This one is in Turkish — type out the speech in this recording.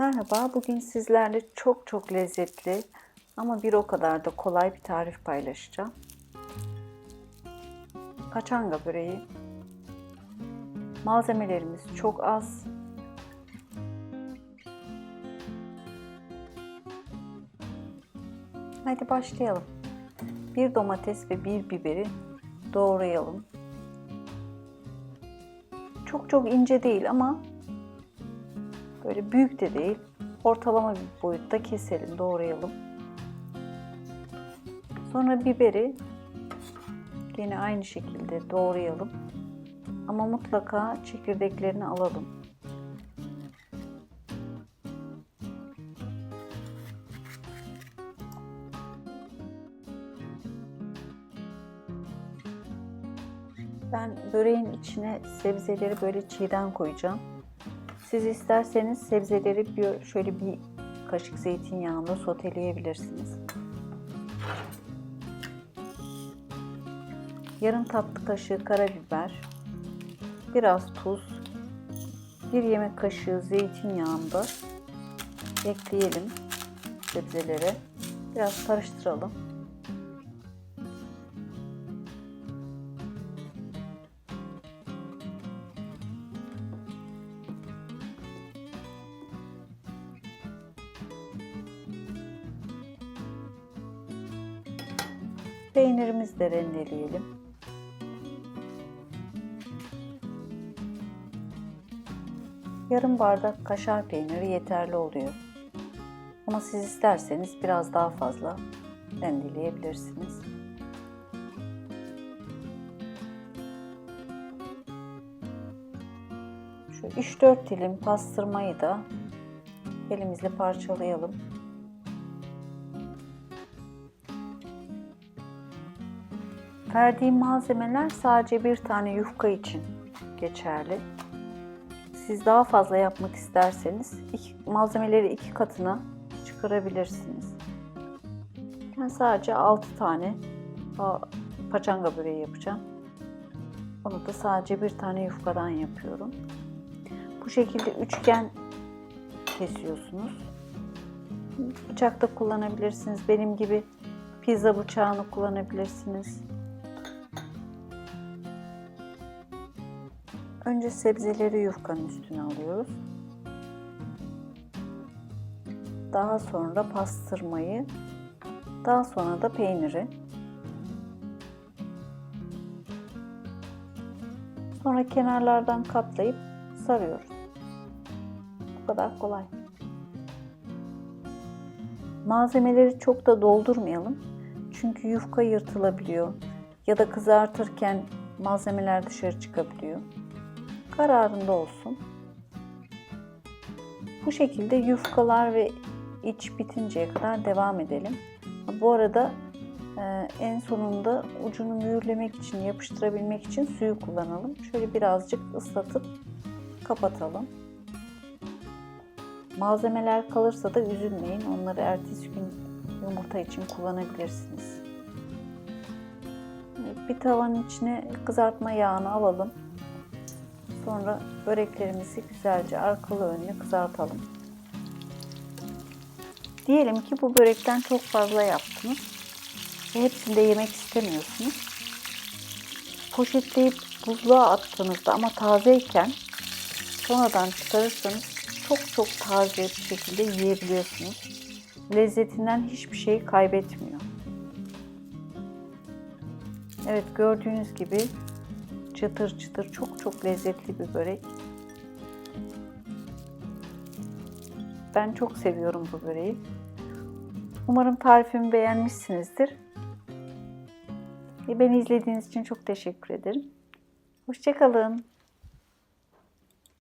Merhaba, bugün sizlerle çok çok lezzetli ama bir o kadar da kolay bir tarif paylaşacağım. Paçanga böreği. Malzemelerimiz çok az. Hadi başlayalım. Bir domates ve bir biberi doğrayalım. Çok çok ince değil ama Böyle büyük de değil. Ortalama bir boyutta keselim, doğrayalım. Sonra biberi yine aynı şekilde doğrayalım. Ama mutlaka çekirdeklerini alalım. Ben böreğin içine sebzeleri böyle çiğden koyacağım. Siz isterseniz sebzeleri bir, şöyle bir kaşık zeytinyağında soteleyebilirsiniz. Yarım tatlı kaşığı karabiber, biraz tuz, bir yemek kaşığı zeytinyağında ekleyelim sebzelere. Biraz karıştıralım. Peynirimizi de rendeleyelim. Yarım bardak kaşar peyniri yeterli oluyor. Ama siz isterseniz biraz daha fazla rendeleyebilirsiniz. Şu 3-4 dilim pastırmayı da elimizle parçalayalım. Verdiğim malzemeler sadece bir tane yufka için geçerli. Siz daha fazla yapmak isterseniz iki, malzemeleri iki katına çıkarabilirsiniz. Ben sadece 6 tane paçanga böreği yapacağım. Onu da sadece bir tane yufkadan yapıyorum. Bu şekilde üçgen kesiyorsunuz. Bıçak da kullanabilirsiniz. Benim gibi pizza bıçağını kullanabilirsiniz. Önce sebzeleri yufkanın üstüne alıyoruz. Daha sonra pastırmayı, daha sonra da peyniri. Sonra kenarlardan katlayıp sarıyoruz. Bu kadar kolay. Malzemeleri çok da doldurmayalım. Çünkü yufka yırtılabiliyor ya da kızartırken malzemeler dışarı çıkabiliyor kararında olsun. Bu şekilde yufkalar ve iç bitinceye kadar devam edelim. Bu arada e, en sonunda ucunu mühürlemek için, yapıştırabilmek için suyu kullanalım. Şöyle birazcık ıslatıp kapatalım. Malzemeler kalırsa da üzülmeyin. Onları ertesi gün yumurta için kullanabilirsiniz. Bir tavanın içine kızartma yağını alalım. Sonra böreklerimizi güzelce arkalı önlü kızartalım. Diyelim ki bu börekten çok fazla yaptınız ve hepsini de yemek istemiyorsunuz. Poşetleyip buzluğa attığınızda ama tazeyken sonradan çıkarırsanız çok çok taze bir şekilde yiyebiliyorsunuz. Lezzetinden hiçbir şey kaybetmiyor. Evet gördüğünüz gibi Çıtır çıtır çok çok lezzetli bir börek. Ben çok seviyorum bu böreği. Umarım tarifimi beğenmişsinizdir. Beni izlediğiniz için çok teşekkür ederim. Hoşçakalın.